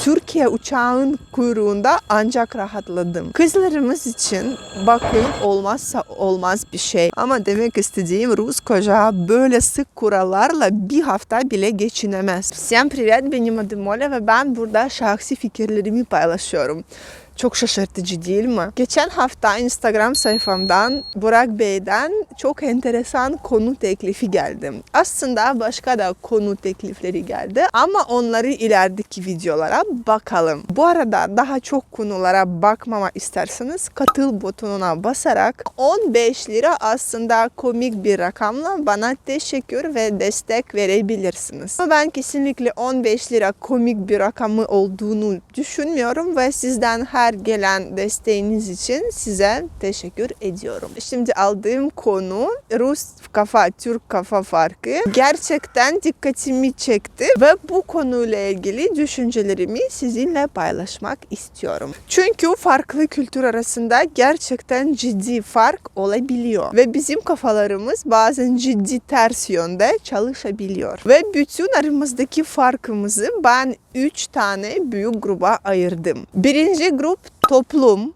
Türkiye uçağın kuyruğunda ancak rahatladım. Kızlarımız için bakın olmazsa olmaz bir şey. Ama demek istediğim Rus koca böyle sık kurallarla bir hafta bile geçinemez. Всем привет, benim adım Ola ve ben burada şahsi fikirlerimi paylaşıyorum. Çok şaşırtıcı değil mi? Geçen hafta Instagram sayfamdan Burak Bey'den çok enteresan konu teklifi geldi. Aslında başka da konu teklifleri geldi ama onları ilerideki videolara bakalım. Bu arada daha çok konulara bakmama isterseniz katıl butonuna basarak 15 lira aslında komik bir rakamla bana teşekkür ve destek verebilirsiniz. Ama ben kesinlikle 15 lira komik bir rakamı olduğunu düşünmüyorum ve sizden her gelen desteğiniz için size teşekkür ediyorum. Şimdi aldığım konu Rus kafa, Türk kafa farkı. Gerçekten dikkatimi çekti ve bu konuyla ilgili düşüncelerimi sizinle paylaşmak istiyorum. Çünkü farklı kültür arasında gerçekten ciddi fark olabiliyor ve bizim kafalarımız bazen ciddi ters yönde çalışabiliyor. Ve bütün aramızdaki farkımızı ben 3 tane büyük gruba ayırdım. Birinci grup toplum,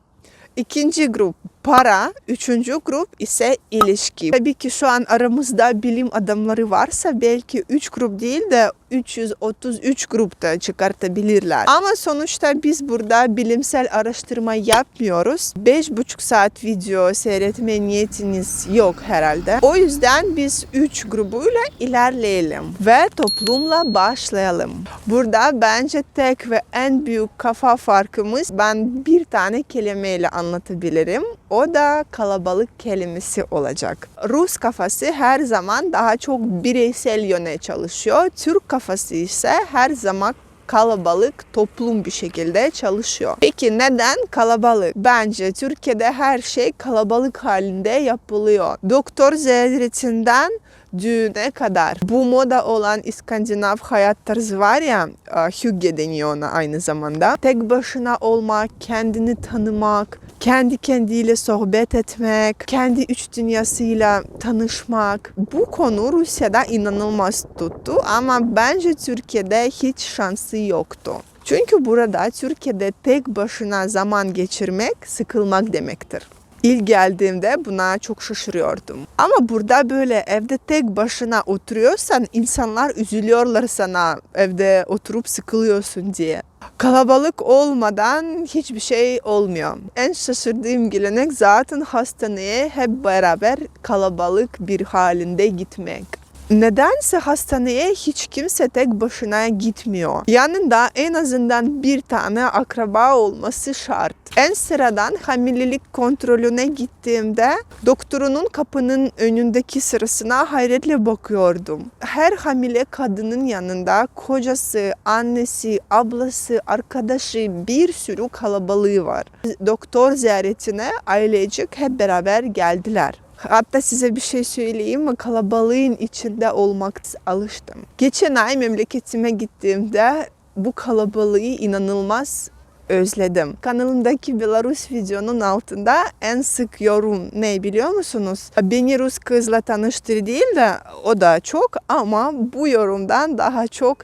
ikinci grup para, üçüncü grup ise ilişki. Tabii ki şu an aramızda bilim adamları varsa belki 3 grup değil de 333 grupta çıkartabilirler. Ama sonuçta biz burada bilimsel araştırma yapmıyoruz. 5,5 saat video seyretme niyetiniz yok herhalde. O yüzden biz 3 grubuyla ilerleyelim ve toplumla başlayalım. Burada bence tek ve en büyük kafa farkımız ben bir tane kelimeyle anlatabilirim. Da kalabalık kelimesi olacak. Rus kafası her zaman daha çok bireysel yöne çalışıyor. Türk kafası ise her zaman kalabalık toplum bir şekilde çalışıyor. Peki neden kalabalık? Bence Türkiye'de her şey kalabalık halinde yapılıyor. Doktor ziyaretinden düğüne kadar bu moda olan İskandinav hayat tarzı var ya hygge deniyor ona aynı zamanda. Tek başına olmak, kendini tanımak, kendi kendiyle sohbet etmek, kendi üç dünyasıyla tanışmak. Bu konu Rusya'da inanılmaz tuttu ama bence Türkiye'de hiç şansı yoktu. Çünkü burada Türkiye'de tek başına zaman geçirmek sıkılmak demektir. İlk geldiğimde buna çok şaşırıyordum. Ama burada böyle evde tek başına oturuyorsan insanlar üzülüyorlar sana evde oturup sıkılıyorsun diye. Kalabalık olmadan hiçbir şey olmuyor. En şaşırdığım gelenek zaten hastaneye hep beraber kalabalık bir halinde gitmek. Nedense hastaneye hiç kimse tek başına gitmiyor. Yanında en azından bir tane akraba olması şart. En sıradan hamilelik kontrolüne gittiğimde doktorunun kapının önündeki sırasına hayretle bakıyordum. Her hamile kadının yanında kocası, annesi, ablası, arkadaşı bir sürü kalabalığı var. Doktor ziyaretine ailecek hep beraber geldiler. Hatta size bir şey söyleyeyim mi? Kalabalığın içinde olmak alıştım. Geçen ay memleketime gittiğimde bu kalabalığı inanılmaz özledim. Kanalımdaki Belarus videonun altında en sık yorum ne biliyor musunuz? Beni Rus kızla tanıştır değil de o da çok ama bu yorumdan daha çok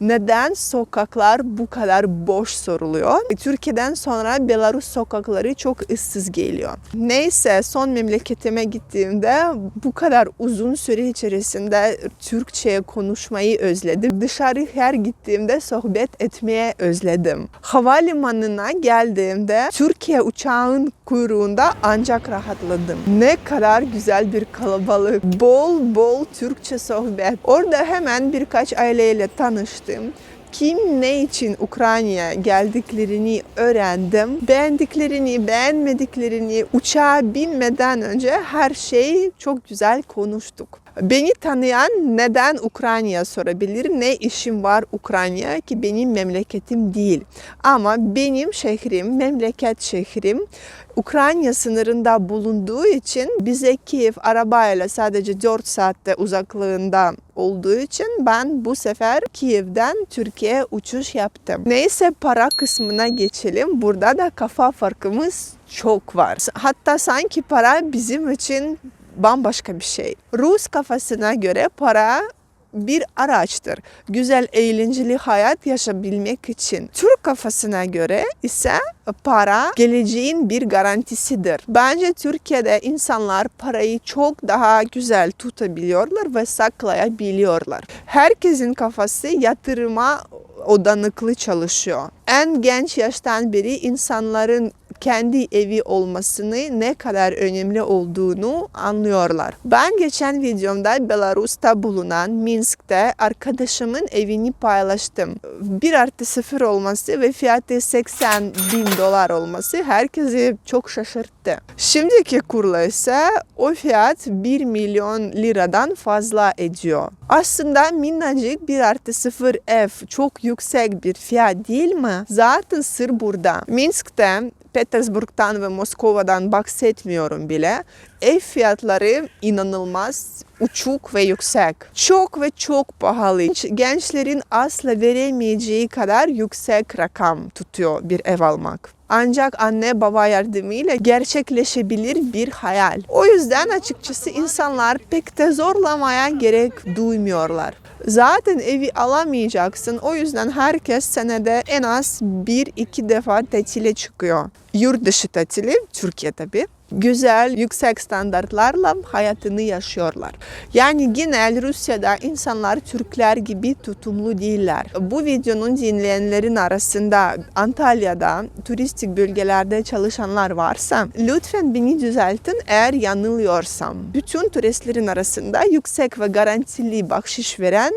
neden sokaklar bu kadar boş soruluyor? Türkiye'den sonra Belarus sokakları çok ıssız geliyor. Neyse son memleketime gittiğimde bu kadar uzun süre içerisinde Türkçe konuşmayı özledim. Dışarı her gittiğimde sohbet etmeye özledim. Havalimanı limanına geldiğimde Türkiye uçağın kuyruğunda ancak rahatladım. Ne kadar güzel bir kalabalık. Bol bol Türkçe sohbet. Orada hemen birkaç aileyle tanıştım kim ne için Ukrayna'ya geldiklerini öğrendim. Beğendiklerini, beğenmediklerini uçağa binmeden önce her şeyi çok güzel konuştuk. Beni tanıyan neden Ukrayna'ya sorabilir? Ne işim var Ukrayna ki benim memleketim değil. Ama benim şehrim, memleket şehrim Ukrayna sınırında bulunduğu için bize Kiev arabayla sadece 4 saatte uzaklığında olduğu için ben bu sefer Kiev'den Türkiye uçuş yaptım. Neyse para kısmına geçelim. Burada da kafa farkımız çok var. Hatta sanki para bizim için bambaşka bir şey. Rus kafasına göre para bir araçtır. Güzel, eğlenceli hayat yaşayabilmek için. Türk kafasına göre ise para geleceğin bir garantisidir. Bence Türkiye'de insanlar parayı çok daha güzel tutabiliyorlar ve saklayabiliyorlar. Herkesin kafası yatırıma odanıklı çalışıyor. En genç yaştan beri insanların kendi evi olmasını ne kadar önemli olduğunu anlıyorlar. Ben geçen videomda Belarus'ta bulunan Minsk'te arkadaşımın evini paylaştım. 1 artı 0 olması ve fiyatı 80 bin dolar olması herkesi çok şaşırttı. Şimdiki kurla ise o fiyat 1 milyon liradan fazla ediyor. Aslında minnacık 1 artı 0 ev çok yüksek bir fiyat değil mi? Zaten sır burada. Minsk'te Petersburg'dan ve Moskova'dan bahsetmiyorum bile. Ev fiyatları inanılmaz uçuk ve yüksek. Çok ve çok pahalı. Gençlerin asla veremeyeceği kadar yüksek rakam tutuyor bir ev almak. Ancak anne baba yardımıyla gerçekleşebilir bir hayal. O yüzden açıkçası insanlar pek de zorlamaya gerek duymuyorlar. Zaten evi alamayacaksın. O yüzden herkes senede en az bir iki defa tatile çıkıyor. Yurt dışı tatili, Türkiye tabii güzel, yüksek standartlarla hayatını yaşıyorlar. Yani genel Rusya'da insanlar Türkler gibi tutumlu değiller. Bu videonun dinleyenlerin arasında Antalya'da turistik bölgelerde çalışanlar varsa lütfen beni düzeltin eğer yanılıyorsam. Bütün turistlerin arasında yüksek ve garantili bahşiş veren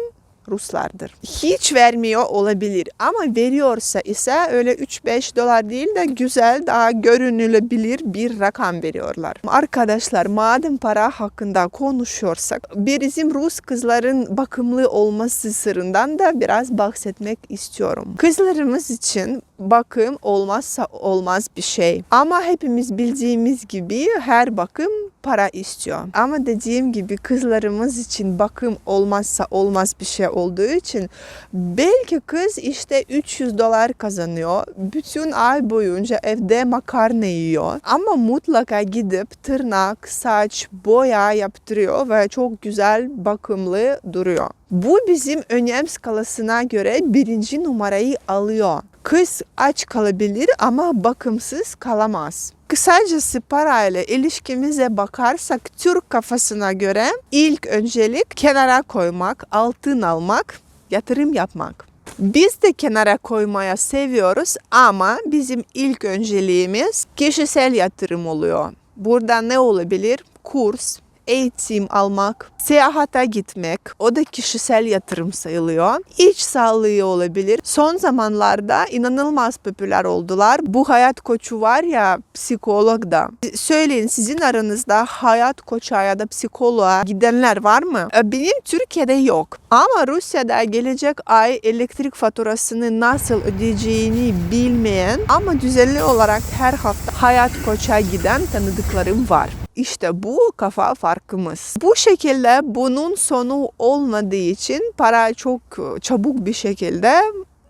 Ruslardır. Hiç vermiyor olabilir ama veriyorsa ise öyle 3-5 dolar değil de güzel daha görünülebilir bir rakam veriyorlar. Arkadaşlar madem para hakkında konuşuyorsak bizim Rus kızların bakımlı olması sırrından da biraz bahsetmek istiyorum. Kızlarımız için bakım olmazsa olmaz bir şey. Ama hepimiz bildiğimiz gibi her bakım para istiyor. Ama dediğim gibi kızlarımız için bakım olmazsa olmaz bir şey olduğu için belki kız işte 300 dolar kazanıyor. Bütün ay boyunca evde makarna yiyor. Ama mutlaka gidip tırnak, saç, boya yaptırıyor ve çok güzel bakımlı duruyor. Bu bizim önem skalasına göre birinci numarayı alıyor. Kız aç kalabilir ama bakımsız kalamaz. Kısacası parayla ilişkimize bakarsak Türk kafasına göre ilk öncelik kenara koymak, altın almak, yatırım yapmak. Biz de kenara koymaya seviyoruz ama bizim ilk önceliğimiz kişisel yatırım oluyor. Burada ne olabilir? Kurs, eğitim almak, seyahate gitmek o da kişisel yatırım sayılıyor. İç sağlığı olabilir. Son zamanlarda inanılmaz popüler oldular. Bu hayat koçu var ya psikolog da. Söyleyin sizin aranızda hayat koça ya da psikoloğa gidenler var mı? E, benim Türkiye'de yok. Ama Rusya'da gelecek ay elektrik faturasını nasıl ödeyeceğini bilmeyen ama düzenli olarak her hafta hayat koça giden tanıdıklarım var. İşte bu kafa farkımız. Bu şekilde bunun sonu olmadığı için para çok çabuk bir şekilde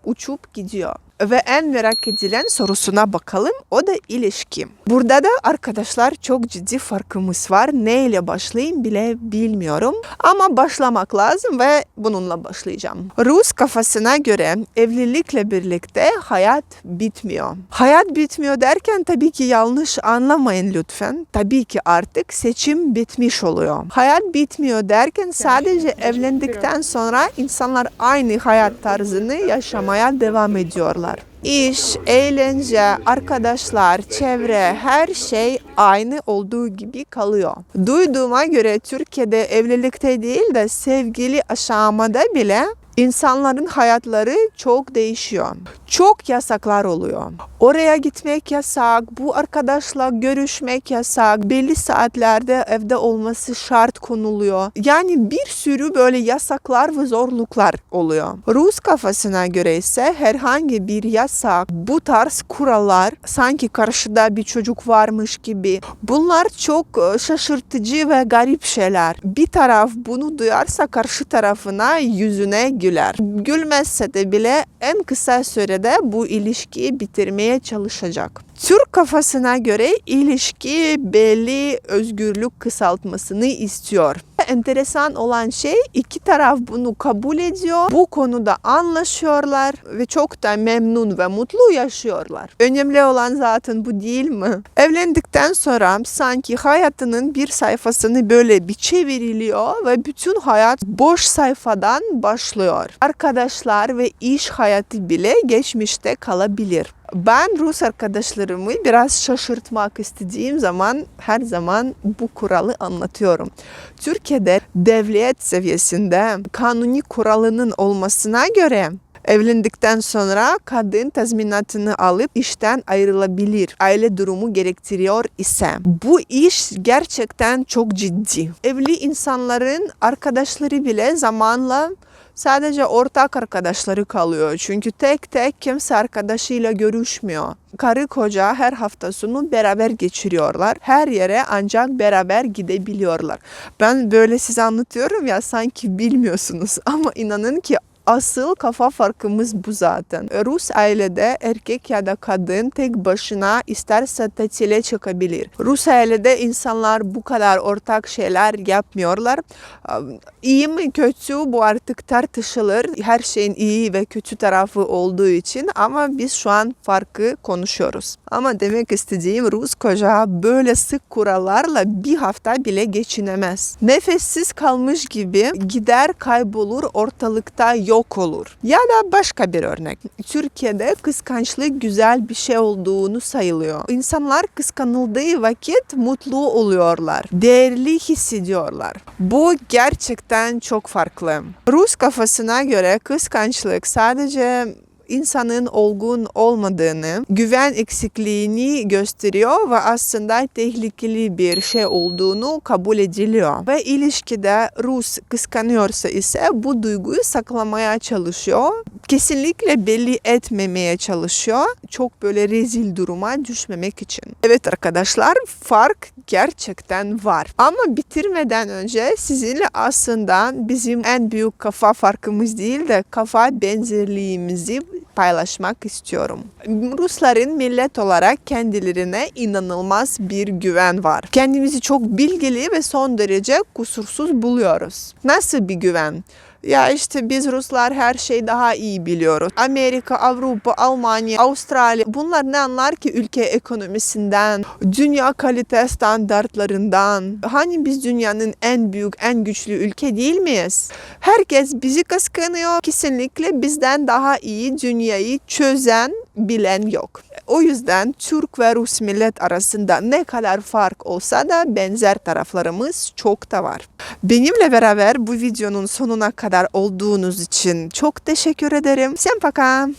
uçup gidiyor ve en merak edilen sorusuna bakalım. O da ilişki. Burada da arkadaşlar çok ciddi farkımız var. Ne ile başlayayım bile bilmiyorum. Ama başlamak lazım ve bununla başlayacağım. Rus kafasına göre evlilikle birlikte hayat bitmiyor. Hayat bitmiyor derken tabii ki yanlış anlamayın lütfen. Tabii ki artık seçim bitmiş oluyor. Hayat bitmiyor derken sadece evlendikten sonra insanlar aynı hayat tarzını yaşamaya devam ediyorlar. İş, eğlence, arkadaşlar, çevre her şey aynı olduğu gibi kalıyor. Duyduğuma göre Türkiye'de evlilikte değil de sevgili aşamada bile İnsanların hayatları çok değişiyor. Çok yasaklar oluyor. Oraya gitmek yasak, bu arkadaşla görüşmek yasak, belli saatlerde evde olması şart konuluyor. Yani bir sürü böyle yasaklar ve zorluklar oluyor. Rus kafasına göre ise herhangi bir yasak, bu tarz kurallar sanki karşıda bir çocuk varmış gibi. Bunlar çok e, şaşırtıcı ve garip şeyler. Bir taraf bunu duyarsa karşı tarafına yüzüne güler. Gülmezse de bile en kısa sürede bu ilişkiyi bitirmeye çalışacak. Türk kafasına göre ilişki belli özgürlük kısaltmasını istiyor. Enteresan olan şey iki taraf bunu kabul ediyor. Bu konuda anlaşıyorlar ve çok da memnun ve mutlu yaşıyorlar. Önemli olan zaten bu değil mi? Evlendikten sonra sanki hayatının bir sayfasını böyle bir çevriliyor ve bütün hayat boş sayfadan başlıyor. Arkadaşlar ve iş hayatı bile geçmişte kalabilir. Ben Rus arkadaşlarımı biraz şaşırtmak istediğim zaman her zaman bu kuralı anlatıyorum. Türkiye'de devlet seviyesinde kanuni kuralının olmasına göre Evlendikten sonra kadın tazminatını alıp işten ayrılabilir. Aile durumu gerektiriyor ise. Bu iş gerçekten çok ciddi. Evli insanların arkadaşları bile zamanla sadece ortak arkadaşları kalıyor. Çünkü tek tek kimse arkadaşıyla görüşmüyor. Karı koca her hafta sonu beraber geçiriyorlar. Her yere ancak beraber gidebiliyorlar. Ben böyle size anlatıyorum ya sanki bilmiyorsunuz ama inanın ki Asıl kafa farkımız bu zaten. Rus ailede erkek ya da kadın tek başına isterse tatile çıkabilir. Rus ailede insanlar bu kadar ortak şeyler yapmıyorlar. İyi mi kötü bu artık tartışılır. Her şeyin iyi ve kötü tarafı olduğu için ama biz şu an farkı konuşuyoruz. Ama demek istediğim Rus koca böyle sık kurallarla bir hafta bile geçinemez. Nefessiz kalmış gibi gider kaybolur ortalıkta yok olur. Ya da başka bir örnek. Türkiye'de kıskançlık güzel bir şey olduğunu sayılıyor. İnsanlar kıskanıldığı vakit mutlu oluyorlar. Değerli hissediyorlar. Bu gerçekten çok farklı. Rus kafasına göre kıskançlık sadece insanın olgun olmadığını, güven eksikliğini gösteriyor ve aslında tehlikeli bir şey olduğunu kabul ediliyor. Ve ilişkide Rus kıskanıyorsa ise bu duyguyu saklamaya çalışıyor. Kesinlikle belli etmemeye çalışıyor. Çok böyle rezil duruma düşmemek için. Evet arkadaşlar fark gerçekten var. Ama bitirmeden önce sizinle aslında bizim en büyük kafa farkımız değil de kafa benzerliğimizi paylaşmak istiyorum. Rusların millet olarak kendilerine inanılmaz bir güven var. Kendimizi çok bilgili ve son derece kusursuz buluyoruz. Nasıl bir güven? Ya işte biz Ruslar her şeyi daha iyi biliyoruz. Amerika, Avrupa, Almanya, Avustralya bunlar ne anlar ki ülke ekonomisinden, dünya kalite standartlarından. Hani biz dünyanın en büyük, en güçlü ülke değil miyiz? Herkes bizi kıskanıyor. Kesinlikle bizden daha iyi dünyayı çözen, bilen yok. O yüzden Türk ve Rus millet arasında ne kadar fark olsa da benzer taraflarımız çok da var. Benimle beraber bu videonun sonuna kadar olduğunuz için çok teşekkür ederim. Всем пока!